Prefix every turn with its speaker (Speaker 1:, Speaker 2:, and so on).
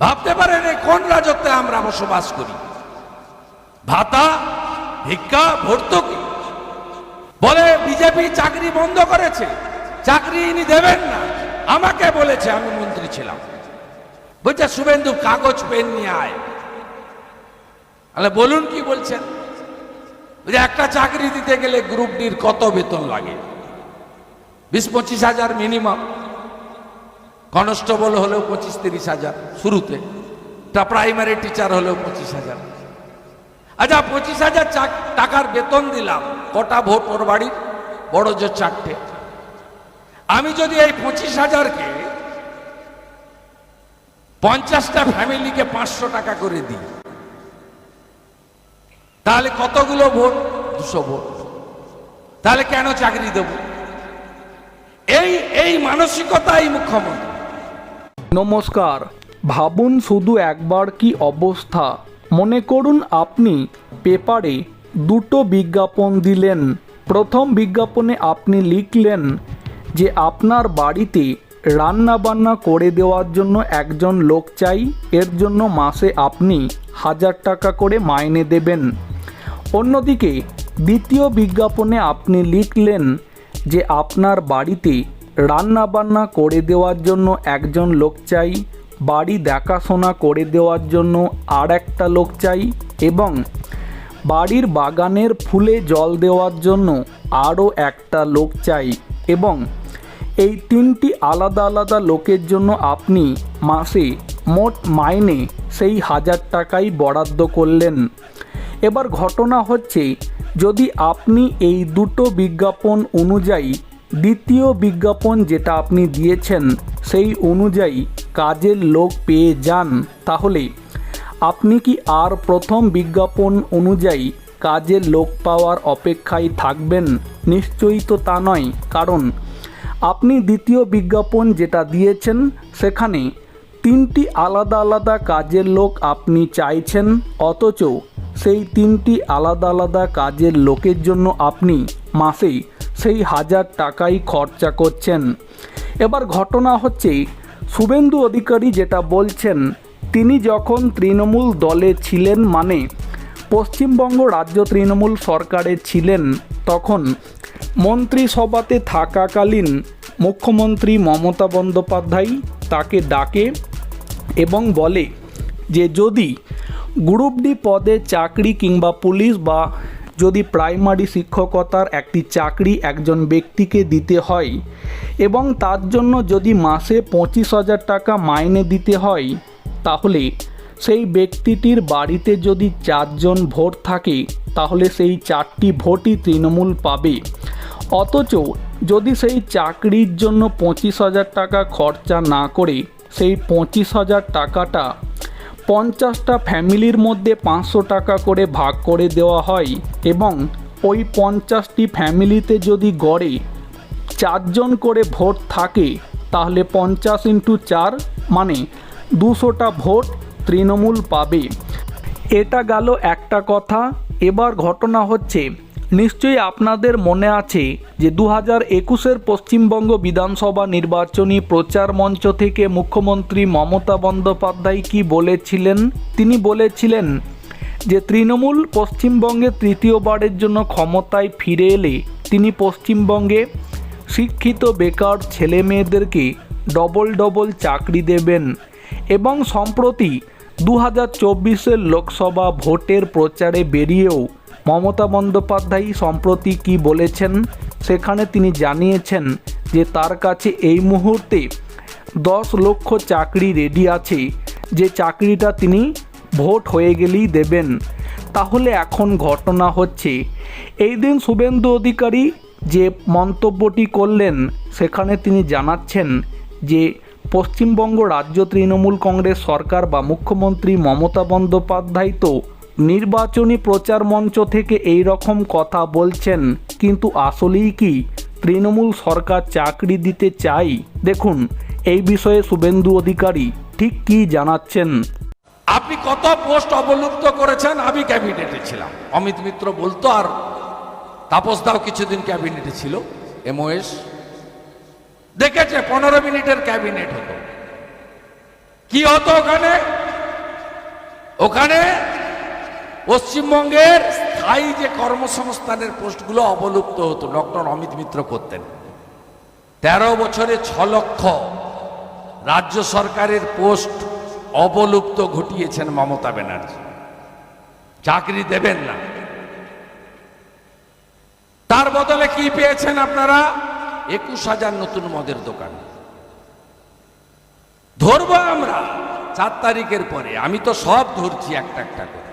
Speaker 1: ভাবতে পারেন কোন রাজত্বে আমরা বসবাস করি? ভাতা, ভিক্ষা, ভর্তুকি। বলে বিজেপি চাকরি বন্ধ করেছে, চাকরি ইনি দেবেন না। আমাকে বলেছে, আমি মন্ত্রী ছিলাম। বলছে, শুভেন্দু, কাগজ, পেন নিয়ে আয়। তাহলে বলুন কি বলছেন? বলছে, একটা চাকরি দিতে গেলে গ্রুপ ডির কত বেতন লাগে? বিশ পঁচিশ হাজার মিনিমাম। কনস্টেবল হলেও পঁচিশ তিরিশ হাজার, শুরুতে। তা প্রাইমারি টিচার হলেও পঁচিশ হাজার। আচ্ছা পঁচিশ হাজার টাকার বেতন দিলাম, কটা ভোট ওর বাড়ির? বড় জোর চারটে। আমি যদি এই পঁচিশ হাজারকে পঞ্চাশটা ফ্যামিলিকে পাঁচশো টাকা করে দিই, তাহলে কতগুলো ভোট? দুশো ভোট। তাহলে কেন চাকরি দেব? এই এই মানসিকতাই মুখ্যমন্ত্রী।
Speaker 2: নমস্কার। ভাবুন শুধু একবার কি অবস্থা। মনে করুন আপনি পেপারে দুটো বিজ্ঞাপন দিলেন। প্রথম বিজ্ঞাপনে আপনি লিখলেন যে আপনার বাড়িতে রান্না বান্না করে দেওয়ার জন্য একজন লোক চাই, এর জন্য মাসে আপনি হাজার টাকা করে মাইনে দেবেন। অন্যদিকে দ্বিতীয় বিজ্ঞাপনে আপনি লিখলেন যে আপনার বাড়িতে রান্না বান্না করে দেওয়ার জন্য একজন লোক চাই, বাড়ি দেখাশোনা করে দেওয়ার জন্য আর একটা লোক চাই এবং বাড়ির বাগানের ফুলে জল দেওয়ার জন্য আরও একটা লোক চাই এবং এই তিনটি আলাদা আলাদা লোকের জন্য আপনি মাসে মোট মাইনে সেই হাজার টাকাই বরাদ্দ করলেন। এবার ঘটনা হচ্ছে, যদি আপনি এই দুটো বিজ্ঞাপন অনুযায়ী দ্বিতীয় বিজ্ঞাপন যেটা আপনি দিয়েছেন, সেই অনুযায়ী কাজের লোক পেয়ে যান। তাহলে, আপনি কি আর প্রথম বিজ্ঞাপন অনুযায়ী কাজের লোক পাওয়ার অপেক্ষায় থাকবেন? নিশ্চয়ই তো তা নয়, কারণ আপনি দ্বিতীয় বিজ্ঞাপন যেটা দিয়েছেন, সেখানে তিনটি আলাদা আলাদা কাজের লোক আপনি চাইছেন, অথচ সেই তিনটি আলাদা আলাদা কাজের লোকের জন্য আপনি মাসে সেই হাজার টাকাই খরচা করছেন। এবার ঘটনা হচ্ছে শুভেন্দু অধিকারী যেটা বলছেন, তিনি যখন তৃণমূল দলে ছিলেন মানে পশ্চিমবঙ্গ রাজ্য তৃণমূল সরকারে ছিলেন, তখন মন্ত্রিসভাতে থাকাকালীন মুখ্যমন্ত্রী মমতা বন্দ্যোপাধ্যায় তাকে ডাকে এবং বলে যে, যদি গ্রুপ ডি পদে চাকরি কিংবা পুলিশ বা যদি প্রাইমারি শিক্ষকতার একটি চাকরি একজন ব্যক্তিকে দিতে হয় এবং তার জন্য যদি মাসে পঁচিশ হাজার টাকা মাইনে দিতে হয়, তাহলে সেই ব্যক্তিটির বাড়িতে যদি চারজন ভোট থাকে, তাহলে সেই চারটি ভোটই তৃণমূল পাবে। অথচ যদি সেই চাকরির জন্য পঁচিশ হাজার টাকা খরচা না করে, সেই পঁচিশ হাজার টাকাটা পঞ্চাশটা ফ্যামিলির মধ্যে পাঁচশো টাকা করে ভাগ করে দেওয়া হয় এবং ওই পঞ্চাশটি ফ্যামিলিতে যদি গড়ে চারজন করে ভোট থাকে, তাহলে পঞ্চাশ ইন্টু চার মানে দুশোটা ভোট তৃণমূল পাবে। এটা গেল একটা কথা। এবার ঘটনা হচ্ছে নিশ্চয়ই আপনাদের মনে আছে যে দু হাজার একুশের পশ্চিমবঙ্গ বিধানসভা নির্বাচনী প্রচার মঞ্চ থেকে মুখ্যমন্ত্রী মমতা বন্দ্যোপাধ্যায় কি বলেছিলেন? তিনি বলেছিলেন যে তৃণমূল পশ্চিমবঙ্গে তৃতীয়বারের জন্য ক্ষমতায় ফিরে এলে তিনি পশ্চিমবঙ্গে শিক্ষিত বেকার ছেলে মেয়েদেরকে ডবল ডবল চাকরি দেবেন এবং সম্প্রতি দু হাজার চব্বিশের লোকসভা ভোটের প্রচারে বেরিয়েও মমতা বন্দ্যোপাধ্যায় সম্প্রতি কি বলেছেন সেখানে তিনি জানিয়েছেন যে তার কাছে এই মুহূর্তে দশ লক্ষ চাকরি রেডি আছে, যে চাকরিটা তিনি ভোট হয়ে গেলেই দেবেন। তাহলে এখন ঘটনা হচ্ছে, এই দিন শুভেন্দু অধিকারী যে মন্তব্যটি করলেন, সেখানে তিনি জানাচ্ছেন যে পশ্চিমবঙ্গ রাজ্য তৃণমূল কংগ্রেস সরকার বা মুখ্যমন্ত্রী মমতা বন্দ্যোপাধ্যায় তো নির্বাচনী প্রচার মঞ্চ থেকে এই রকম কথা বলছেন, কিন্তু আসলেই কি? তৃণমূল সরকার চাকরি দিতে চাই? দেখুন, এই বিষয়ে শুভেন্দু অধিকারী ঠিক কি জানাচ্ছেন।
Speaker 1: আপনি কত পোস্ট অবলুপ্ত করেছেন? আমি ক্যাবিনেটে ছিলাম। অমিত মিত্র বলতো, আর তাপস দাও কিছুদিন ক্যাবিনেটে ছিল। এমওএস দেখেছে, পনেরো মিনিটের ক্যাবিনেট হতো। কি হতো ওখানে? ওখানে পশ্চিমবঙ্গের স্থায়ী যে কর্মসংস্থানের পোস্টগুলো অবলুপ্ত হতো, ডক্টর অমিত মিত্র করতেন। তেরো বছরে ছ লক্ষ রাজ্য সরকারের পোস্ট অবলুপ্ত ঘটিয়েছেন মমতা ব্যানার্জি। চাকরি দেবেন না। তার বদলে কি পেয়েছেন আপনারা? একুশ হাজার নতুন মদের দোকান। ধরবো আমরা, চার তারিখের পরে। আমি তো সব ধরছি একটা একটা করে।